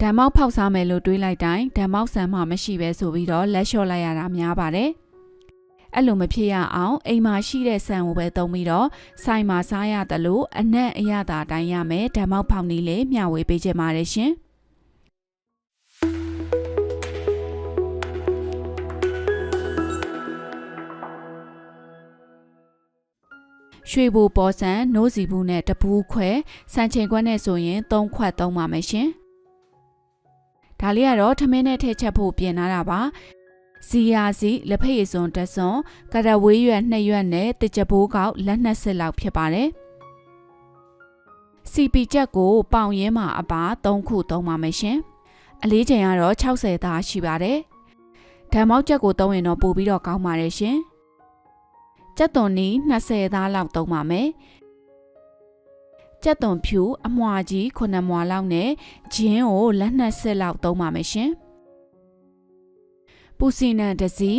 ဓမ္မောက်ဖောက်စားမယ်လို့တွေးလိုက်တိုင်းဓမ္မောက်ဆန်မှမရှိပဲဆိုပြီးတော့လက်လျှော့လိုက်ရတာများပါတယ်အဲ့လိုမဖြစ်ရအောင်အိမ်မှာရှိတဲ့ဆန်ကိုပဲသုံးပြီးတော့ဆိုင်မှာစားရတယ်လို့အနက်အရသာတိုင်းရမယ်ဓမ္မောက်ဖောက်နည်းလေးမျှဝေပေးခြင်းပါတယ်ရှင်ရွှေဘူပေါ်ဆန်နိုးစီဘူးနဲ့တပူးခွဲစံချိန်ခွက်နဲ့ဆိုရင်3ခွက်သုံးပါမယ်ရှင် ဒါလေးကတော့ထမင်းနဲ့ထည့်ချက်ဖို့ပြင်လာတာပါစီယာစီလက်ဖက်ရည်စွန်တစ်စွန်ကရဝေးရွက်နှစ်ရွက်နဲ့တကြပိုးကောက်လက်နှစ်စစ်လောက်ဖြစ်ပါတယ်စီပီချက်ကိုပေါင်ရင်းမှာအပါ3ခုသုံးပါမယ်ရှင်အလေးချိန်ကတော့60သားရှိပါတယ်ဓာတ်မောက်ချက်ကိုသုံးရင်တော့ပိုပြီးတော့ကောင်းပါတယ်ရှင်ကြက်သွန်နီး20သားလောက်သုံးပါမယ် ကြက်သွန်ဖြူအမွှာကြီး9မွှာလောက်နဲ့ဂျင်းကိုလက်နှစ်ဆက်လောက်သုံးပါမယ်ရှင်ပူစီနံတစ်စီ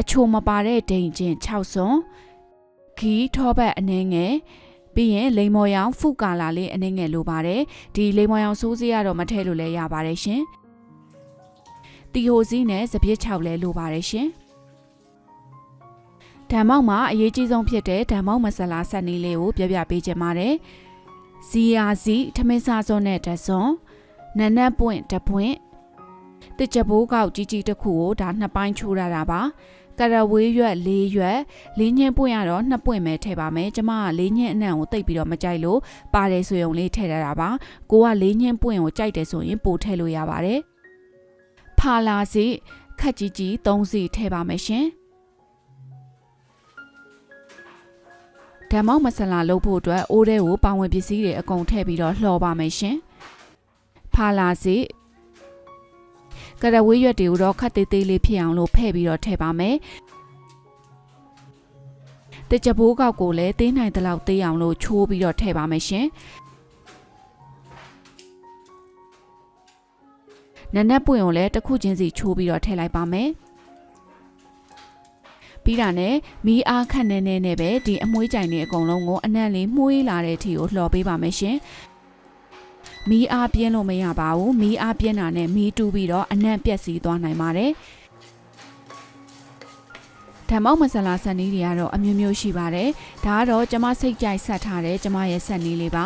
အချိုမပါတဲ့ဒိန်ချင်း6စွန်ဂီထောပတ်အနှဲငယ်ပြီးရင်လိမ္မော်ရောင်ဖုကာလာလေးအနှဲငယ်လိုပါတယ်ဒီလိမ္မော်ရောင်စိုးစည်းကတော့မထည့်လို့လည်းရပါတယ်ရှင်တီဟိုစီးနဲ့စပြစ်6လဲလိုပါတယ်ရှင်ဓမ္မောက်မှာအရေးကြီးဆုံးဖြစ်တဲ့ဓမ္မောက်မဆလာဆက်နည်းလေးကိုပြပြပေးခြင်းပါတယ်။ ဇီယာစီထမင်းစားစွန်းနဲ့တစွန်းနနက်ပွင့်တပွင့်တစ်ကြပိုးကောက်ကြီးကြီးတစ်ခုကိုဒါနှစ်ပိုင်းချိုးရတာပါ။ကရဝေးရွက်၄ရွက်လေးညင်းပွင့်ရတော့နှစ်ပွင့်ပဲထည့်ပါမယ်။ကျမကလေးညင်းအနံ့ကိုတိတ်ပြီးတော့မကြိုက်လို့ပါတယ်ဆိုရင်လေးထည့်ရတာပါ။ကိုကလေးညင်းပွင့်ကိုကြိုက်တယ်ဆိုရင်ပိုထည့်လို့ရပါတယ်။ဖာလာစီခက်ကြီးကြီး၃စီထည့်ပါမယ်ရှင်။ ဓမ္မောက်မဆလာလုပ်ဖို့အတွက်အိုးထဲကိုပါဝင်ပစ္စည်းတွေအကုန်ထည့်ပြီးတော့လှော်ပါမယ်ရှင်။ဖာလာစီကရဝေးရွက်တွေကိုတော့ခတ်သေးသေးလေးဖြစ်အောင်လို့ဖဲ့ပြီးတော့ထည့်ပါမယ်။တကြဘိုးကောက်ကိုလည်းသေးနိုင်တဲ့လောက်သေးအောင်လို့ချိုးပြီးတော့ထည့်ပါမယ်ရှင်။နနက်ပွင့်ကိုလည်းတစ်ခုချင်းစီချိုးပြီးတော့ထည့်လိုက်ပါမယ်။ ပြီးတာနဲ့မီးအားခန့်နေနေနဲ့ပဲဒီအမွှေးကြိုင်တွေအကုန်လုံးကိုအနံ့လေးမှုေးလာတဲ့အထိကိုလှော်ပေးပါမယ်ရှင်မီးအားပြင်းလို့မရပါဘူးမီးအားပြင်းတာနဲ့မီးတူးပြီးတော့အနံ့ပြက်စီးသွားနိုင်ပါတယ်ဓမ္မောက်မဆလာဆက်နည်းတွေကတော့အမျိုးမျိုးရှိပါတယ်ဒါကတော့ကျမစိတ်ကြိုက်ဆက်ထားတဲ့ကျမရဲ့ဆက်နည်းလေးပါ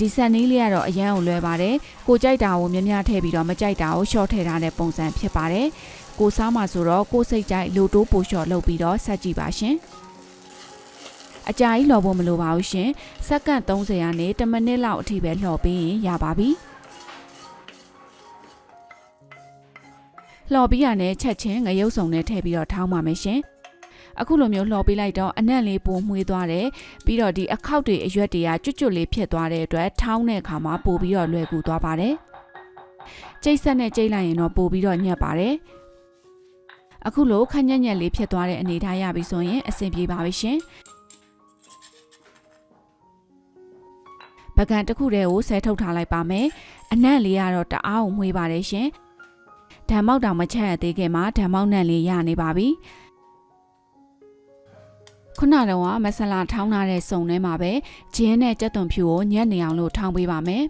ဒီဆက်နည်းလေးကတော့အရန်ကိုလွယ်ပါတယ်ကိုကြိုက်တာကိုများများထည့်ပြီးတော့မကြိုက်တာကိုရှော့ထည့်ထားတဲ့ပုံစံဖြစ်ပါတယ်ကိုစားမှာဆိုတော့ကိုစိတ်ကြိုက်လိုတိုးပိုလျှော်လုပ်ပြီးတော့ဆက်ကြည့်ပါရှင်အကြာကြီးလှော်ဖို့မလိုပါဘူးရှင်စက္ကန့်30ရာနေ10မိနစ်လောက်အထိပဲလှော်ပြီးရင်ရပါပြီလှော်ပြီးရတဲ့ချက်ချင်းငရုပ်စုံနဲ့ထည့်ပြီးတော့ထောင်းပါမယ်ရှင် အခုလိုမျိုးလှော်ပေးလိုက်တော့အနံ့လေးပိုမှွေးသွားတယ်ပြီးတော့ဒီအခောက်တွေအရွက်တွေကကျွတ်ကျွတ်လေးဖြစ်သွားတဲ့အတွက်ထောင်းတဲ့အခါမှာပိုပြီးတော့လွယ်ကူသွားပါတယ်ကျိတ်ဆက်နဲ့ကျိတ်လိုက်ရင်တော့ပိုပြီးတော့ညက်ပါတယ်အခုလိုခက်ညက်ညက်လေးဖြစ်သွားတဲ့အနေထားရပြီဆိုရင်အဆင်ပြေပါပြီရှင်ပကံတစ်ခုတည်းကိုဆဲထုတ်ထားလိုက်ပါမယ်အနံ့လေးကတော့တအားကိုမှွေးပါတယ်ရှင်ဓာတ်မောက်တောင်မချက်ရသေးခင်မှာဓာတ်မောက်နံ့လေးရနေပါပြီ ခုနကတော့မဆလာထောင်းထားတဲ့စုံထဲမှာပဲဂျင်းနဲ့ကြက်သွန်ဖြူကိုညက်နေအောင်လို့ထောင်းပေးပါမယ်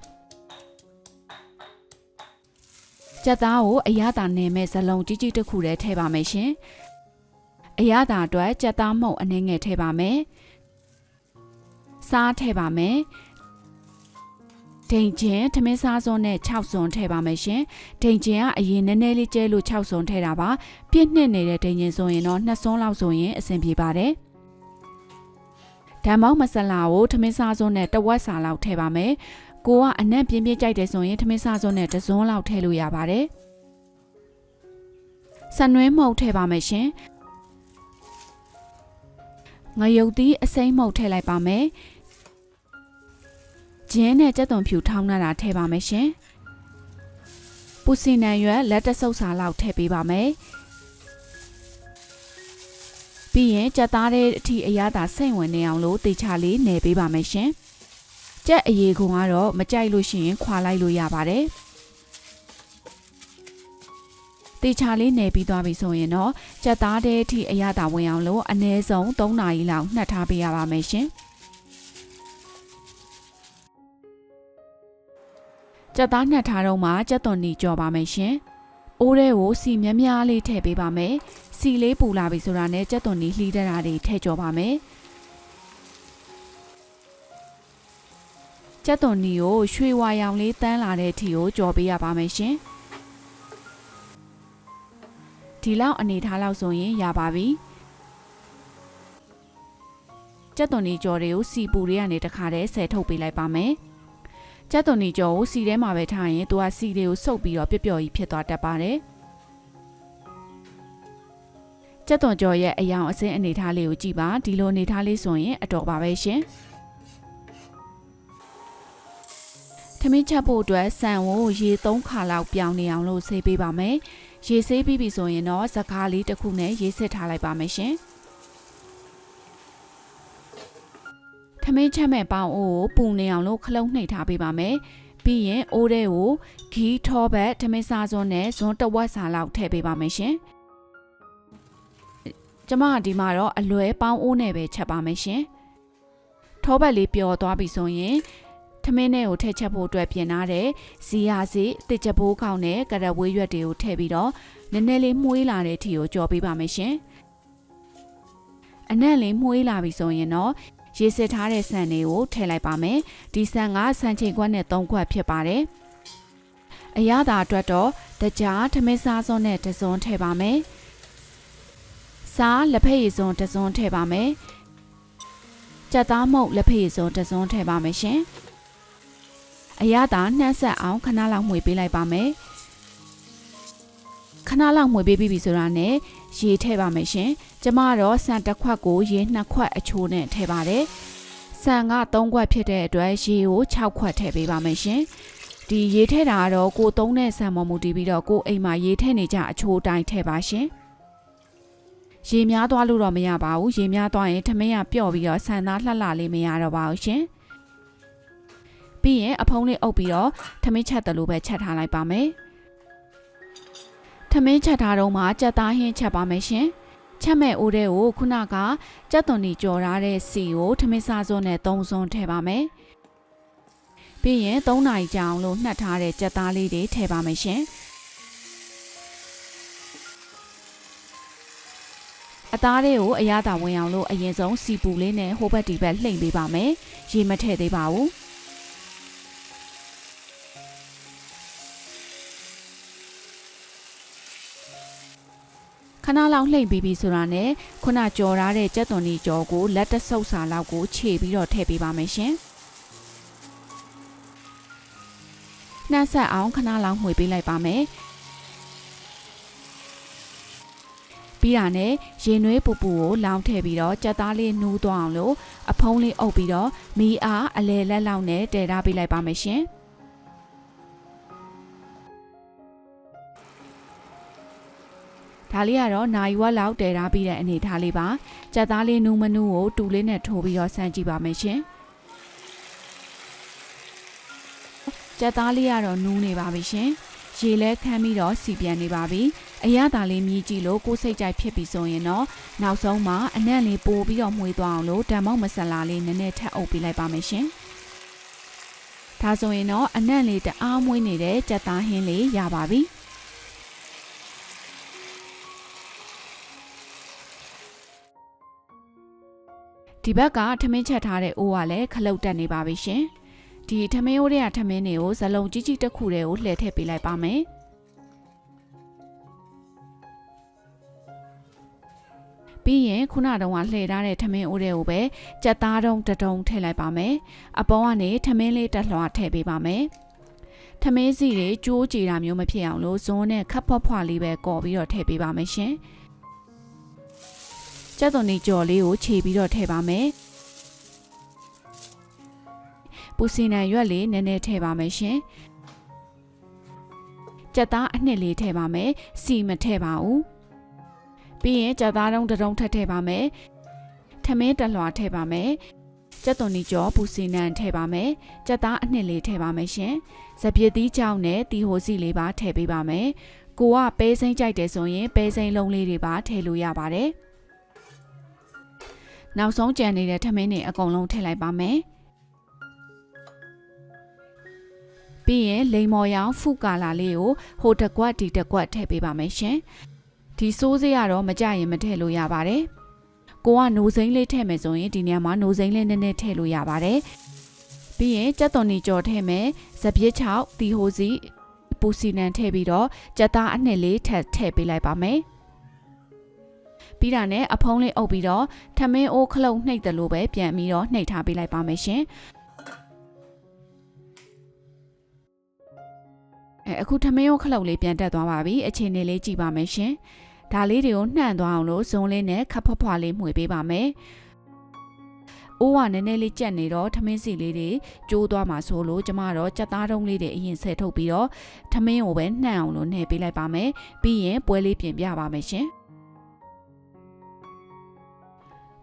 ကြက်သားကိုအရသာနယ်မဲ့ဇလုံးကြီးကြီးတစ်ခုတည်းထည့်ပါမယ်ရှင်။အရသာအတွက်ကြက်သားမှုန့်အနည်းငယ်ထည့်ပါမယ်။စားထည့်ပါမယ်။ဒိန်ချင်းထမင်းစားစွန်းနဲ့6စွန်းထည့်ပါမယ်ရှင်။ဒိန်ချင်းကအရင်နည်းနည်းလေးကျဲလို့6စွန်းထည့်တာပါ။ပြည့်နှစ်နေတဲ့ဒိန်ချင်းဆိုရင်တော့2စွန်းလောက်ဆိုရင်အဆင်ပြေပါတယ်။ ဓာတ်မောက်မဆလာကိုထမင်းစားစွန်းနဲ့တဝက်စာလောက်ထည့်ပါမယ်။ကိုကအနံ့ပြင်းပြင်းကြိုက်တယ်ဆိုရင်ထမင်းစားစုံနဲ့တစုံလောက်ထည့်လို့ရပါတယ်။ဆန်နွဲမှုတ်ထည့်ပါမယ်ရှင်။ငရုတ်သီးအစိမ်းမှုတ်ထည့်လိုက်ပါမယ်။ဂျင်းနဲ့ကြက်သွန်ဖြူထောင်းထားတာထည့်ပါမယ်ရှင်။ပူစီနံရွက်လက်တဆုပ်စာလောက်ထည့်ပေးပါမယ်။ ပြီးရင်ကြက်သားတဲ့အထိအရသာစိတ်ဝင်နေအောင်လို့တေချာလေးနယ်ပေးပါမယ်ရှင်။ကြက်အရေခွန်ကတော့မကြိုက်လို့ရှိရင်ခွာလိုက်လို့ရပါတယ်တေချာလေးနေပြီးသွားပြီဆိုရင်တော့ကြက်သားတဲ့အထိအရသာဝင်အောင်လို့အနည်းဆုံး3နာရီလောက်နှက်ထားပေးရပါမယ်ရှင်ကြကြက်သားနှစ်ထားတော့မှကြက်သွန်နီကြော်ပါမယ်ရှင်။အိုးထဲကိုစီများများလေးထည့်ပေးပါမယ်။ စီလေးပူလာပြီဆိုတာနဲ့ကြက်သွန်နီလှီးတတာတွေထည့်ကြော်ပါမယ်။ကြက်သွန်နီကိုရွှေဝါရောင်လေးတန်းလာတဲ့အထိကိုကြော်ပေးရပါမယ်ရှင်။ဒီလောက်အနေထားလောက်ဆိုရင်ရပါပြီ။ကြက်သွန်နီကြော်တွေကိုစီပူတွေကနေတခါတည်းဆယ်ထုတ်ပေးလိုက်ပါမယ်။ကြက်သွန်နီကြော်ကိုစီထဲမှာပဲထားရင်သူကစီတွေကိုစုပ်ပြီးတော့ပျော့ပျော့ကြီးဖြစ်သွားတတ်ပါတယ်။ ကြက်သွန်ကြော်ရဲ့အယောင်အစင်းအနေထားလေးကိုကြည့်ပါဒီလိုအနေထားလေးဆိုရင်အတော်ပါပဲရှင်။ထမင်းချက်ဖို့အတွက်ဆန်ကိုရေ3ခါလောက်ပြောင်းနေအောင်လို့ဆေးပေးပါမယ်။ရေဆေးပြီးပြီဆိုရင်တော့စကားလေးတစ်ခုနဲ့ရေစစ်ထားလိုက်ပါမယ်ရှင်။ထမင်းချက်မဲ့ပေါင်းအိုးကိုပူနေအောင်လို့ခလုံးနှိပ်ထားပေးပါမယ်။ပြီးရင်အိုးထဲကိုဂီထောဘက်ထမင်းစားစွန်းနဲ့ဇွန်းတဝက်စာလောက်ထည့်ပေးပါမယ်ရှင်။ ကျမကဒီမှာတော့အလွဲပေါင်းအိုးနဲ့ပဲချက်ပါမယ်ရှင်။ထောဘက်လေးပျော်သွားပြီဆိုရင်ထမင်းနဲ့ကိုထည့်ချက်ဖို့အတွက်ပြင်ထားတဲ့ဇီယာစီတစ်ချက်ဘိုးခေါင်းနဲ့ကရက်ဝေးရွက်တွေကိုထည့်ပြီးတော့နည်းနည်းလေးမှုေးလာတဲ့အထိကိုကြော်ပေးပါမယ်ရှင်။အနက်လေးမှုေးလာပြီဆိုရင်တော့ရေစစ်ထားတဲ့ဆန်တွေကိုထည့်လိုက်ပါမယ်။ဒီဆန်ကဆန်ချိန်ခွက်နဲ့3ခွက်ဖြစ်ပါတယ်။အရသာအတွက်တော့တကြားထမင်းစားစွန်းနဲ့တစွန်းထည့်ပါမယ်။ စားလက်ဖက်ရည်စွန်းတစွန်းထည့်ပါမယ်။ကြက်သားမုတ်လက်ဖက်ရည်စွန်းတစွန်းထည့်ပါမယ်ရှင်။အရသာနှမ်းဆက်အောင်ခဏလောက်မှွေပေးလိုက်ပါမယ်။ခဏလောက်မှွေပေးပြီးပြီဆိုတာနဲ့ရေထည့်ပါမယ်ရှင်။ကျမကတော့ဆန်တစ်ခွက်ကိုရေနှစ်ခွက်အချိုးနဲ့ထည့်ပါတယ်။ဆန်က3ခွက်ဖြစ်တဲ့အတွက်ရေကို6ခွက်ထည့်ပေးပါမယ်ရှင်။ဒီရေထည့်တာကတော့ကိုသုံးတဲ့ဆန်ပေါ်မူတည်ပြီးတော့ကိုအိမ်မှာရေထည့်နေကြအချိုးတိုင်းထည့်ပါရှင်။ ရေများသွားလို့တော့မရပါဘူးရေများသွားရင်ထမင်းကပျော့ပြီးတော့ဆန်သားလှလှလေးမရတော့ပါဘူးရှင်ပြီးရင်အဖုံးလေးအုပ်ပြီးတော့ထမင်းချက်တယ်လို့ပဲချက်ထားလိုက်ပါမယ်ထမင်းချက်ထားတော့မှကြက်သားဟင်းချက်ပါမယ်ရှင်ချက်မဲ့အိုးတဲ့ကိုခုနကကြက်သွန်နီကြော်ထားတဲ့စီကိုထမင်းစားစွန်းနဲ့သုံးစွန်းထည့်ပါမယ်ပြီးရင်3နာရီကြာအောင်လို့နှက်ထားတဲ့ကြက်သားလေးတွေထည့်ပါမယ်ရှင် သားလေးကိုအရသာဝင်အောင်လို့အရင်ဆုံးစီပူလေးနဲ့ဟိုဘက်ဒီဘက်လှိမ့်ပေးပါမယ်ရေမထည့်သေးပါဘူးခဏလောက်လှိမ့်ပြီးပြီဆိုတာနဲ့ခုနကြော်ထားတဲ့ကြက်သွန်ကြီးကြော်ကိုလက်တဆုပ်စာလောက်ကိုခြေပြီးတော့ထည့်ပေးပါမယ်ရှင်နှက်ဆက်အောင်ခဏလောက်မှွေပေးလိုက်ပါမယ် ပြီးတာနဲ့ရေနွေးပူပူကိုလောင်းထည့်ပြီးတော့ကြက်သားလေးနူးသွားအောင်လို့အဖုံးလေးအုပ်ပြီးတော့မီအားအလဲလက်လောက်နဲ့တည်ထားပေးလိုက်ပါမယ်ရှင်။ဒါလေးကတော့နိုင်ဝက်လောက်တည်ထားပြီးတဲ့အနေထားလေးပါကြက်သားလေးနူးမနူးကိုတူလေးနဲ့ထိုးပြီးတော့ဆန်းကြည့်ပါမယ်ရှင်ကြက်သားလေးကတော့နူးနေပါပြီရှင် ရေလဲခမ်းပြီးတော့စီပြန်နေပါပြီအရသာလေးမြည်ကြည့်လို့ကိုယ်စိတ်ကြိုက်ဖြစ်ပြီဆိုရင်တော့နောက်ဆုံးမှာအနံ့လေးပို့ပြီးတော့မှွေသွားအောင်လို့ဓာတ်မောက်မဆလာလေးနည်းနည်းထပ်အုပ်ပေးလိုက်ပါမယ်ရှင်ဒါဆိုရင်တော့အနံ့လေးတအားမွေးနေတဲ့ကြက်သားဟင်းလေးရပါပြီဒီဘက်ကထမင်းချက်ထားတဲ့အိုးကလည်းခလုတ်တက်နေပါပြီရှင် ဒီထမင်းအိုးတွေကထမင်းတွေကိုဇလုံးကြီးကြီးတစ်ခုတည်းကိုလှည့်ထည့်ပေးလိုက်ပါမယ်ပြီးရင်ခုနတုန်းကလှည့်ထားတဲ့ထမင်းအိုးတွေကိုပဲကြက်သားတုံးတတုံးထည့်လိုက်ပါမယ်အပေါ်ကနေထမင်းလေးတက်လွှာထည့်ပေးပါမယ်ထမင်းစီတွေကျိုးကြည်တာမျိုးမဖြစ်အောင်လို့ဇွန်းနဲ့ခပ်ဖွက်ဖွာလေးပဲကော်ပြီးတော့ထည့်ပေးပါမယ်ရှင်။ကြက်သွန်နီကြော်လေးကိုခြေပြီးတော့ထည့်ပါမယ် ပူစီနံရွက်လေးနည်းနည်းထည့်ပါမယ်ရှင်ကြက်သားအနှစ်လေးထည့်ပါမယ်စီမထည့်ပါဘူးပြီးရင်ကြက်သားတုံးတုံးထပ်ထည့်ပါမယ်ထမင်းတလွှာထည့်ပါမယ်ကြက်သွန်နီကြောပူစီနံထည့်ပါမယ်ကြက်သားအနှစ်လေးထည့်ပါမယ်ရှင်စပြစ်သီးကြောင်နဲ့တီဟိုစီလေးပါထည့်ပေးပါမယ်ကိုကပဲစိမ့်ကြိုက်တယ်ဆိုရင်ပဲစိမ့်လုံးလေးတွေပါထည့်လို့ရပါတယ်နောက်ဆုံးကြံနေတဲ့ထမင်းတွေအကုန်လုံးထည့်လိုက်ပါမယ် ပြီးရင်လိမ်မော်ရောင်ဖုကာလာလေးကိုဟိုတစ်ကွက်ဒီတစ်ကွက်ထည့်ပေးပါမယ်ရှင်ဒီစိုးစေးကတော့မကြရင်မထည့်လို့ရပါတယ်ကိုကနိုးစိမ့်လေးထည့်မယ်ဆိုရင်ဒီနေရာမှာနိုးစိမ့်လေးနည်းနည်းထည့်လို့ရပါတယ်ပြီးရင်ကြက်သွန်နီကြော်ထည့်မယ်စပြစ်ချောက်တီဟိုစီပူစီနံထည့်ပြီးတော့ကြက်သားအနှစ်လေးထပ်ထည့်ပေးလိုက်ပါမယ်ပြီးတာနဲ့အဖုံးလေးအုပ်ပြီးတော့ထမင်းအိုးခလုတ်နှိပ်တယ်လို့ပဲပြန်ပြီးတော့နှိပ်ထားပေးလိုက်ပါမယ်ရှင် အဲအခုထမင်းအိုးခလုတ်လေးပြန်တက်သွားပါပြီအချိန်လေးလေးကြည့်ပါမယ်ရှင်ဒါလေးတွေကိုနှံ့သွားအောင်လို့ဇုံလေးနဲ့ခပ်ဖွားဖွားလေးမှွေပေးပါမယ်အိုးကနည်းနည်းလေးကြက်နေတော့ထမင်းစီလေးတွေကျိုးသွားမှာဆိုလို့ကျမတော့ကြက်သားတုံးလေးတွေအရင်ဆဲထုတ်ပြီးတော့ထမင်းကိုပဲနှံ့အောင်လို့နှဲပေးလိုက်ပါမယ်ပြီးရင်ပွဲလေးပြင်ပြပါမယ်ရှင်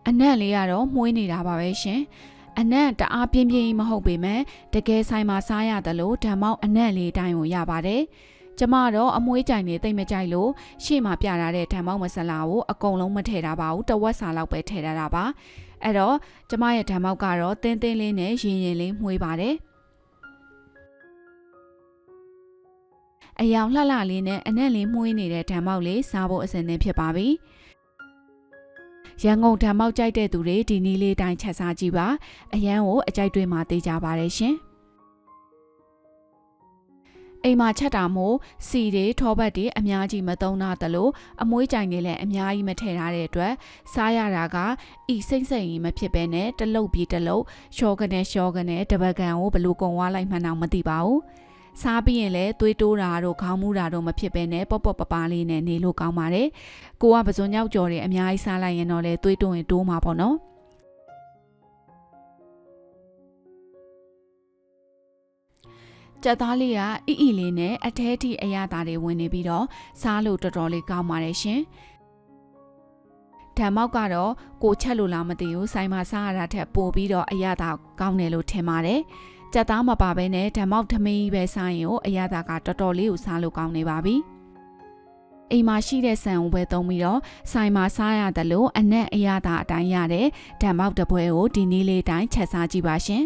အနက်လေးကတော့မှုေးနေတာပါပဲရှင် အနက်တအားပြင်းပြင်းမဟုတ်ပေမဲ့တကယ်ဆိုင်မှာစားရတယ်လို့ဓမ္မောက်အနက်လေးတိုင်းကိုရပါတယ်ကျမတော့အမွှေးကြိုင်နေတိတ်မကြိုက်လို့ရှေ့မှာပြထားတဲ့ဓမ္မောက်မဆလာကိုအကုန်လုံးမထည့်ထားပါဘူးတဝက်စာလောက်ပဲထည့်ထားတာပါအဲ့တော့ကျမရဲ့ဓမ္မောက်ကတော့တင်းတင်းလေးနဲ့ရင်ရင်လေးမှုေးပါတယ်အယောင်လှလှလေးနဲ့အနက်လေးမှုေးနေတဲ့ဓမ္မောက်လေးစားဖို့အစဉ်သင့်ဖြစ်ပါပြီ ရန်ကုန်ဓမ္မောက်ကြိုက်တဲ့သူတွေဒီနီးလေးတိုင်းချက်စားကြည့်ပါအရန်ကိုအကြိုက်တွေမှာသိကြပါတယ်ရှင်အိမ်မှာချက်တာမို့စီတွေထောပတ်တွေအများကြီးမသုံးတာတလို့အမွှေးကြိုင်တွေလည်းအများကြီးမထည့်ထားတဲ့အတွက်စားရတာကဤစိမ့်စိမ့်ကြီးမဖြစ်ဘဲနဲ့တလုတ်ပြီးတလုတ်ရှော့ကနေရှော့ကနေတပတ်ကန်ကိုဘလို့ကုံဝါလိုက်မှန်းတော့မသိပါဘူး စားပြီးရင်လည်းသွေးတိုးတာတို့ခေါင်းမူတာတို့မဖြစ်ဘဲနဲ့ပေါ့ပေါ့ပပလေးနဲ့နေလို့ကောင်းပါတယ်ကိုကပစွန်ညောက်ကြော်တွေအများကြီးစားလိုက်ရင်တော့လေသွေးတိုးရင်တိုးမှာပေါ့နော်ကြက်သားလေးကအီအီလေးနဲ့အထဲထိအရသာတွေဝင်နေပြီးတော့စားလို့တော်တော်လေးကောင်းပါတယ်ရှင်ဓမ္မောက်ကတော့ကိုချက်လို့လားမသိဘူးဆိုင်မှာစားရတာထက်ပိုပြီးတော့အရသာကောင်းတယ်လို့ထင်ပါတယ် ကြက်သားမပါဘဲနဲ့ဓမ္မောက်ထမင်းကြီးပဲစားရင်ကိုအရသာကတော်တော်လေးကိုစားလို့ကောင်းနေပါပြီအိမ်မှာရှိတဲ့ဆန်ကိုပဲသုံးပြီးတော့ဆိုင်မှာစားရတယ်လို့အနက်အရသာအတိုင်းရတဲ့ဓမ္မောက်တစ်ပွဲကိုဒီနေ့လေးတိုင်းချက်စားကြည့်ပါရှင်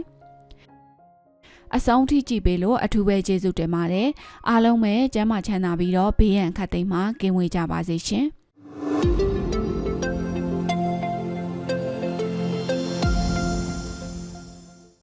အဆုံးထိကြည့်ပေးလို့အထူးပဲကျေးဇူးတင်ပါတယ်အားလုံးပဲကျမ်းမာချမ်းသာပြီးတော့ဘေးရန်ခတ်သိမ်းမှာကင်းဝေးကြပါစေရှင်